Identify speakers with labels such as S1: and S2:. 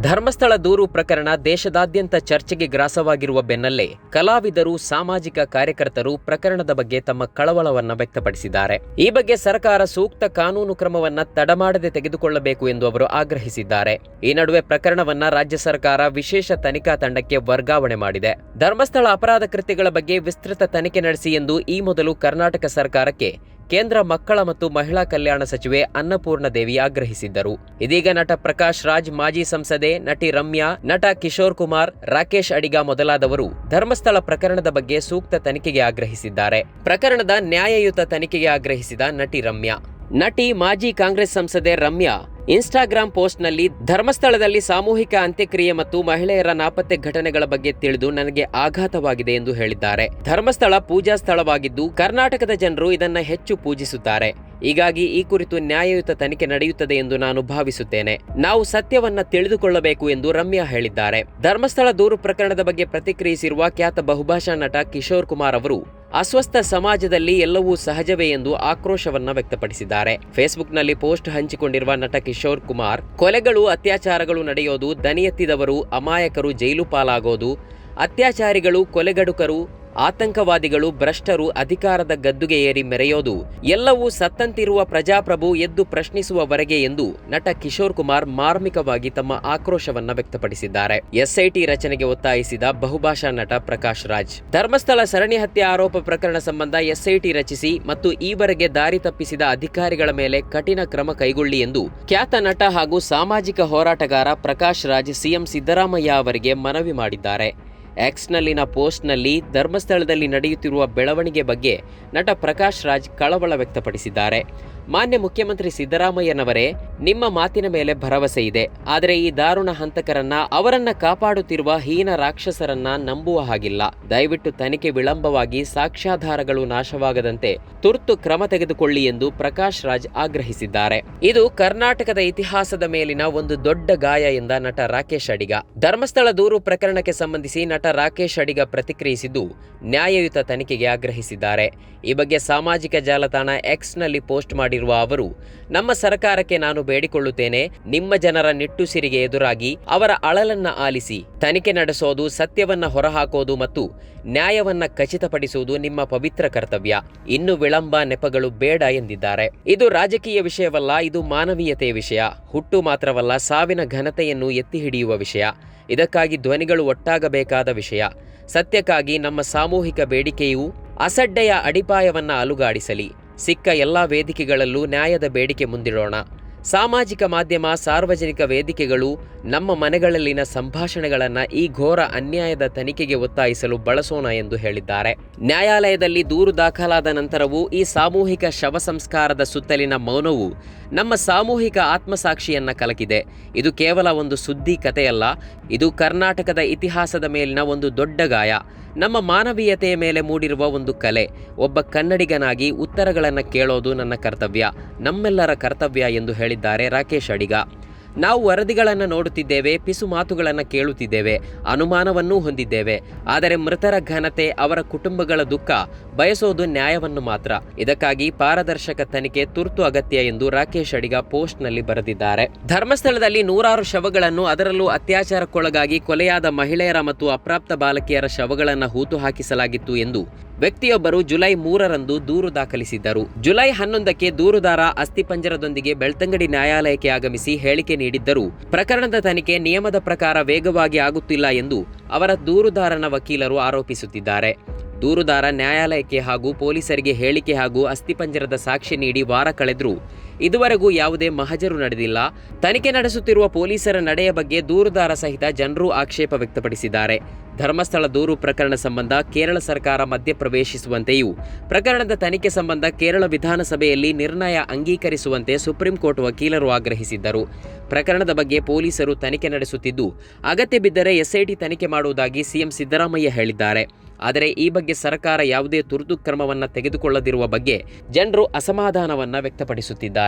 S1: ಧರ್ಮಸ್ಥಳ ದೂರು ಪ್ರಕರಣ ದೇಶದಾದ್ಯಂತ ಚರ್ಚೆಗೆ ಗ್ರಾಸವಾಗಿರುವ ಬೆನ್ನಲ್ಲೇ ಕಲಾವಿದರು, ಸಾಮಾಜಿಕ ಕಾರ್ಯಕರ್ತರು ಪ್ರಕರಣದ ಬಗ್ಗೆ ತಮ್ಮ ಕಳವಳವನ್ನು ವ್ಯಕ್ತಪಡಿಸಿದ್ದಾರೆ. ಈ ಬಗ್ಗೆ ಸರ್ಕಾರ ಸೂಕ್ತ ಕಾನೂನು ಕ್ರಮವನ್ನ ತಡಮಾಡದೆ ತೆಗೆದುಕೊಳ್ಳಬೇಕು ಎಂದು ಅವರು ಆಗ್ರಹಿಸಿದ್ದಾರೆ. ಈ ನಡುವೆ ಪ್ರಕರಣವನ್ನ ರಾಜ್ಯ ಸರ್ಕಾರ ವಿಶೇಷ ತನಿಖಾ ತಂಡಕ್ಕೆ ವರ್ಗಾವಣೆ ಮಾಡಿದೆ. ಧರ್ಮಸ್ಥಳ ಅಪರಾಧ ಕೃತ್ಯಗಳ ಬಗ್ಗೆ ವಿಸ್ತೃತ ತನಿಖೆ ನಡೆಸಿ ಎಂದು ಈ ಮೊದಲು ಕರ್ನಾಟಕ ಸರ್ಕಾರಕ್ಕೆ ಕೇಂದ್ರ ಮಕ್ಕಳ ಮತ್ತು ಮಹಿಳಾ ಕಲ್ಯಾಣ ಸಚಿವೆ ಅನ್ನಪೂರ್ಣ ದೇವಿ ಆಗ್ರಹಿಸಿದ್ದರು. ಇದೀಗ ನಟ ಪ್ರಕಾಶ್ ರಾಜ್ ಮಾಜಿ ಸಂಸದೆ ನಟಿ ರಮ್ಯಾ, ನಟ ಕಿಶೋರ್ ಕುಮಾರ್, ರಾಕೇಶ್ ಅಡಿಗ ಮೊದಲಾದವರು ಧರ್ಮಸ್ಥಳ ಪ್ರಕರಣದ ಬಗ್ಗೆ ಸೂಕ್ತ ತನಿಖೆಗೆ ಆಗ್ರಹಿಸಿದ್ದಾರೆ. ಪ್ರಕರಣದ ನ್ಯಾಯಯುತ ತನಿಖೆಗೆ ಆಗ್ರಹಿಸಿದ ನಟಿ ರಮ್ಯಾ. ನಟಿ ಮಾಜಿ ಕಾಂಗ್ರೆಸ್ ಸಂಸದೆ ರಮ್ಯಾ ಇನ್ಸ್ಟಾಗ್ರಾಂ ಪೋಸ್ಟ್ನಲ್ಲಿ ಧರ್ಮಸ್ಥಳದಲ್ಲಿ ಸಾಮೂಹಿಕ ಅಂತ್ಯಕ್ರಿಯೆ ಮತ್ತು ಮಹಿಳೆಯರ ನಾಪತ್ತೆ ಘಟನೆಗಳ ಬಗ್ಗೆ ತಿಳಿದು ನನಗೆ ಆಘಾತವಾಗಿದೆ ಎಂದು ಹೇಳಿದ್ದಾರೆ. ಧರ್ಮಸ್ಥಳ ಪೂಜಾ ಸ್ಥಳವಾಗಿದ್ದು, ಕರ್ನಾಟಕದ ಜನರು ಇದನ್ನು ಹೆಚ್ಚು ಪೂಜಿಸುತ್ತಾರೆ. ಹೀಗಾಗಿ ಈ ಕುರಿತು ನ್ಯಾಯಯುತ ತನಿಖೆ ನಡೆಯುತ್ತದೆ ಎಂದು ನಾನು ಭಾವಿಸುತ್ತೇನೆ. ನಾವು ಸತ್ಯವನ್ನ ತಿಳಿದುಕೊಳ್ಳಬೇಕು ಎಂದು ರಮ್ಯಾ ಹೇಳಿದ್ದಾರೆ. ಧರ್ಮಸ್ಥಳ ದೂರು ಪ್ರಕರಣದ ಬಗ್ಗೆ ಪ್ರತಿಕ್ರಿಯಿಸಿರುವ ಖ್ಯಾತ ಬಹುಭಾಷಾ ನಟ ಕಿಶೋರ್ ಕುಮಾರ್ ಅವರು ಅಸ್ವಸ್ಥ ಸಮಾಜದಲ್ಲಿ ಎಲ್ಲವೂ ಸಹಜವೇ ಎಂದು ಆಕ್ರೋಶವನ್ನ ವ್ಯಕ್ತಪಡಿಸಿದ್ದಾರೆ. ಫೇಸ್ಬುಕ್ನಲ್ಲಿ ಪೋಸ್ಟ್ ಹಂಚಿಕೊಂಡಿರುವ ನಟ ಕಿಶೋರ್ ಕುಮಾರ್, ಕೊಲೆಗಳು, ಅತ್ಯಾಚಾರಗಳು ನಡೆಯೋದು ದನಿ ಎತ್ತಿದವರು ಅಮಾಯಕರು ಜೈಲು ಪಾಲಾಗೋದು, ಅತ್ಯಾಚಾರಿಗಳು, ಕೊಲೆಗಡುಕರು ಆತಂಕವಾದಿಗಳು ಭ್ರಷ್ಟರು ಅಧಿಕಾರದ ಗದ್ದುಗೆ ಏರಿ ಮೆರೆಯೋದು, ಎಲ್ಲವೂ ಸತ್ತಂತಿರುವ ಪ್ರಜಾಪ್ರಭು ಎದ್ದು ಪ್ರಶ್ನಿಸುವವರೆಗೆ ಎಂದು ನಟ ಕಿಶೋರ್ ಕುಮಾರ್ ಮಾರ್ಮಿಕವಾಗಿ ತಮ್ಮ ಆಕ್ರೋಶವನ್ನ ವ್ಯಕ್ತಪಡಿಸಿದ್ದಾರೆ. ಎಸ್ಐಟಿ ರಚನೆಗೆ ಒತ್ತಾಯಿಸಿದ ಬಹುಭಾಷಾ ನಟ ಪ್ರಕಾಶ್ ರಾಜ್. ಧರ್ಮಸ್ಥಳ ಸರಣಿ ಹತ್ಯೆ ಆರೋಪ ಪ್ರಕರಣ ಸಂಬಂಧ ಎಸ್ಐಟಿ ರಚಿಸಿ ಮತ್ತು ಈವರೆಗೆ ದಾರಿ ತಪ್ಪಿಸಿದ ಅಧಿಕಾರಿಗಳ ಮೇಲೆ ಕಠಿಣ ಕ್ರಮ ಕೈಗೊಳ್ಳಿ ಎಂದು ಖ್ಯಾತ ನಟ ಹಾಗೂ ಸಾಮಾಜಿಕ ಹೋರಾಟಗಾರ ಪ್ರಕಾಶ್ ರಾಜ್ ಸಿಎಂ ಸಿದ್ದರಾಮಯ್ಯ ಅವರಿಗೆ ಮನವಿ ಮಾಡಿದ್ದಾರೆ. ಎಕ್ಸ್ನಲ್ಲಿನ ಪೋಸ್ಟ್ನಲ್ಲಿ ಧರ್ಮಸ್ಥಳದಲ್ಲಿ ನಡೆಯುತ್ತಿರುವ ಬೆಳವಣಿಗೆ ಬಗ್ಗೆ ನಟ ಪ್ರಕಾಶ್ ರಾಜ್ ಕಳವಳ ವ್ಯಕ್ತಪಡಿಸಿದ್ದಾರೆ. ಮಾನ್ಯ ಮುಖ್ಯಮಂತ್ರಿ ಸಿದ್ದರಾಮಯ್ಯನವರೇ, ನಿಮ್ಮ ಮಾತಿನ ಮೇಲೆ ಭರವಸೆ ಇದೆ. ಆದರೆ ಈ ದಾರುಣ ಹಂತಕರನ್ನ, ಅವರನ್ನ ಕಾಪಾಡುತ್ತಿರುವ ಹೀನ ರಾಕ್ಷಸರನ್ನ ನಂಬುವ ಹಾಗಿಲ್ಲ. ದಯವಿಟ್ಟು ತನಿಖೆ ವಿಳಂಬವಾಗಿ ಸಾಕ್ಷ್ಯಾಧಾರಗಳು ನಾಶವಾಗದಂತೆ ತುರ್ತು ಕ್ರಮ ತೆಗೆದುಕೊಳ್ಳಿ ಎಂದು ಪ್ರಕಾಶ್ ರಾಜ್ ಆಗ್ರಹಿಸಿದ್ದಾರೆ. ಇದು ಕರ್ನಾಟಕದ ಇತಿಹಾಸದ ಮೇಲಿನ ಒಂದು ದೊಡ್ಡ ಗಾಯ ಎಂದ ನಟ ರಾಕೇಶ್ ಅಡಿಗ. ಧರ್ಮಸ್ಥಳ ದೂರು ಪ್ರಕರಣಕ್ಕೆ ಸಂಬಂಧಿಸಿ ನಟ ರಾಕೇಶ್ ಅಡಿಗ ಪ್ರತಿಕ್ರಿಯಿಸಿದ್ದು ನ್ಯಾಯಯುತ ತನಿಖೆಗೆ ಆಗ್ರಹಿಸಿದ್ದಾರೆ. ಈ ಬಗ್ಗೆ ಸಾಮಾಜಿಕ ಜಾಲತಾಣ ಎಕ್ಸ್ನಲ್ಲಿ ಪೋಸ್ಟ್ ಮಾಡಿರುವ ಅವರು, ನಮ್ಮ ಸರ್ಕಾರಕ್ಕೆ ನಾನು ಬೇಡಿಕೊಳ್ಳುತ್ತೇನೆ, ನಿಮ್ಮ ಜನರ ನಿಟ್ಟುಸಿರಿಗೆ ಎದುರಾಗಿ ಅವರ ಅಳಲನ್ನ ಆಲಿಸಿ, ತನಿಖೆ ನಡೆಸೋದು, ಸತ್ಯವನ್ನ ಹೊರಹಾಕೋದು ಮತ್ತು ನ್ಯಾಯವನ್ನ ಖಚಿತಪಡಿಸುವುದು ನಿಮ್ಮ ಪವಿತ್ರ ಕರ್ತವ್ಯ. ಇನ್ನು ವಿಳಂಬ ನೆಪಗಳು ಬೇಡ ಎಂದಿದ್ದಾರೆ. ಇದು ರಾಜಕೀಯ ವಿಷಯವಲ್ಲ, ಇದು ಮಾನವೀಯತೆಯ ವಿಷಯ. ಹುಟ್ಟು ಮಾತ್ರವಲ್ಲ, ಸಾವಿನ ಘನತೆಯನ್ನು ಎತ್ತಿ ಹಿಡಿಯುವ ವಿಷಯ. ಇದಕ್ಕಾಗಿ ಧ್ವನಿಗಳು ಒಟ್ಟಾಗಬೇಕಾದ ವಿಷಯ. ಸತ್ಯಕ್ಕಾಗಿ ನಮ್ಮ ಸಾಮೂಹಿಕ ಬೇಡಿಕೆಯು ಅಸಡ್ಡೆಯ ಅಡಿಪಾಯವನ್ನ ಅಲುಗಾಡಿಸಲಿ. ಸಿಕ್ಕ ಎಲ್ಲ ವೇದಿಕೆಗಳಲ್ಲೂ ನ್ಯಾಯದ ಬೇಡಿಕೆ ಮುಂದಿಡೋಣ. ಸಾಮಾಜಿಕ ಮಾಧ್ಯಮ, ಸಾರ್ವಜನಿಕ ವೇದಿಕೆಗಳು ನಮ್ಮ ಮನೆಗಳಲ್ಲಿನ ಸಂಭಾಷಣೆಗಳನ್ನು ಈ ಘೋರ ಅನ್ಯಾಯದ ತನಿಖೆಗೆ ಒತ್ತಾಯಿಸಲು ಬಳಸೋಣ ಎಂದು ಹೇಳಿದ್ದಾರೆ. ನ್ಯಾಯಾಲಯದಲ್ಲಿ ದೂರು ದಾಖಲಾದ ನಂತರವೂ ಈ ಸಾಮೂಹಿಕ ಶವ ಸಂಸ್ಕಾರದ ಸುತ್ತಲಿನ ಮೌನವು ನಮ್ಮ ಸಾಮೂಹಿಕ ಆತ್ಮಸಾಕ್ಷಿಯನ್ನ ಕಲಕಿದೆ. ಇದು ಕೇವಲ ಒಂದು ಸುದ್ದಿ ಕಥೆಯಲ್ಲ, ಇದು ಕರ್ನಾಟಕದ ಇತಿಹಾಸದ ಮೇಲಿನ ಒಂದು ದೊಡ್ಡ ಗಾಯ. ನಮ್ಮ ಮಾನವೀಯತೆಯ ಮೇಲೆ ಮೂಡಿರುವ ಒಂದು ಕಲೆ. ಒಬ್ಬ ಕನ್ನಡಿಗನಾಗಿ ಉತ್ತರಗಳನ್ನು ಕೇಳೋದು ನನ್ನ ಕರ್ತವ್ಯ. ನಮ್ಮೆಲ್ಲರ ಕರ್ತವ್ಯ ಎಂದು ಹೇಳಿದ್ದಾರೆ ರಾಕೇಶ್ ಅಡಿಗ. ನಾವು ವರದಿಗಳನ್ನು ನೋಡುತ್ತಿದ್ದೇವೆ, ಪಿಸು ಮಾತುಗಳನ್ನು ಕೇಳುತ್ತಿದ್ದೇವೆ, ಅನುಮಾನವನ್ನೂ ಹೊಂದಿದ್ದೇವೆ. ಆದರೆ ಮೃತರ ಘನತೆ, ಅವರ ಕುಟುಂಬಗಳ ದುಃಖ, ಬಯಸೋದು ನ್ಯಾಯವನ್ನು ಮಾತ್ರ. ಇದಕ್ಕಾಗಿ ಪಾರದರ್ಶಕ ತನಿಖೆ ತುರ್ತು ಅಗತ್ಯ ಎಂದು ರಾಕೇಶ್ ಅಡಿಗ ಪೋಸ್ಟ್ನಲ್ಲಿ ಬರೆದಿದ್ದಾರೆ. ಧರ್ಮಸ್ಥಳದಲ್ಲಿ ನೂರಾರು ಶವಗಳನ್ನು, ಅದರಲ್ಲೂ ಅತ್ಯಾಚಾರಕ್ಕೊಳಗಾಗಿ ಕೊಲೆಯಾದ ಮಹಿಳೆಯರ ಮತ್ತು ಅಪ್ರಾಪ್ತ ಬಾಲಕಿಯರ ಶವಗಳನ್ನು ಹೂತು ಹಾಕಿಸಲಾಗಿತ್ತು ಎಂದು ವ್ಯಕ್ತಿಯೊಬ್ಬರು ಜುಲೈ ಮೂರರಂದು ದೂರು ದಾಖಲಿಸಿದ್ದರು. ಜುಲೈ ಹನ್ನೊಂದಕ್ಕೆ ದೂರುದಾರ ಅಸ್ಥಿಪಂಜರದೊಂದಿಗೆ ಬೆಳ್ತಂಗಡಿ ನ್ಯಾಯಾಲಯಕ್ಕೆ ಆಗಮಿಸಿ ಹೇಳಿಕೆ ನೀಡಿದ್ದರು. ಪ್ರಕರಣದ ತನಿಖೆ ನಿಯಮದ ಪ್ರಕಾರ ವೇಗವಾಗಿ ಆಗುತ್ತಿಲ್ಲ ಎಂದು ಅವರ ದೂರುದಾರನ ವಕೀಲರು ಆರೋಪಿಸುತ್ತಿದ್ದಾರೆ. ದೂರುದಾರ ನ್ಯಾಯಾಲಯಕ್ಕೆ ಹಾಗೂ ಪೊಲೀಸರಿಗೆ ಹೇಳಿಕೆ ಹಾಗೂ ಅಸ್ಥಿಪಂಜರದ ಸಾಕ್ಷಿ ನೀಡಿ ವಾರ ಕಳೆದರೂ. ಇದುವರೆಗೂ ಯಾವುದೇ ಮಹಜರು ನಡೆದಿಲ್ಲ. ತನಿಖೆ ನಡೆಸುತ್ತಿರುವ ಪೊಲೀಸರ ನಡೆಯ ಬಗ್ಗೆ ದೂರುದಾರ ಸಹಿತ ಜನರು ಆಕ್ಷೇಪ ವ್ಯಕ್ತಪಡಿಸಿದ್ದಾರೆ. ಧರ್ಮಸ್ಥಳ ದೂರು ಪ್ರಕರಣ ಸಂಬಂಧ ಕೇರಳ ಸರ್ಕಾರ ಮಧ್ಯಪ್ರವೇಶಿಸುವಂತೆಯೂ, ಪ್ರಕರಣದ ತನಿಖೆ ಸಂಬಂಧ ಕೇರಳ ವಿಧಾನಸಭೆಯಲ್ಲಿ ನಿರ್ಣಯ ಅಂಗೀಕರಿಸುವಂತೆ ಸುಪ್ರೀಂ ಕೋರ್ಟ್ ವಕೀಲರು ಆಗ್ರಹಿಸಿದ್ದರು. ಪ್ರಕರಣದ ಬಗ್ಗೆ ಪೊಲೀಸರು ತನಿಖೆ ನಡೆಸುತ್ತಿದ್ದು, ಅಗತ್ಯ ಬಿದ್ದರೆ ಎಸ್ಐಟಿ ತನಿಖೆ ಮಾಡುವುದಾಗಿ ಸಿಎಂ ಸಿದ್ದರಾಮಯ್ಯ ಹೇಳಿದ್ದಾರೆ. ಆದರೆ ಈ ಬಗ್ಗೆ ಸರ್ಕಾರ ಯಾವುದೇ ತುರ್ತು ಕ್ರಮವನ್ನು ತೆಗೆದುಕೊಳ್ಳದಿರುವ ಬಗ್ಗೆ ಜನರು ಅಸಮಾಧಾನವನ್ನು ವ್ಯಕ್ತಪಡಿಸುತ್ತಿದ್ದಾರೆ.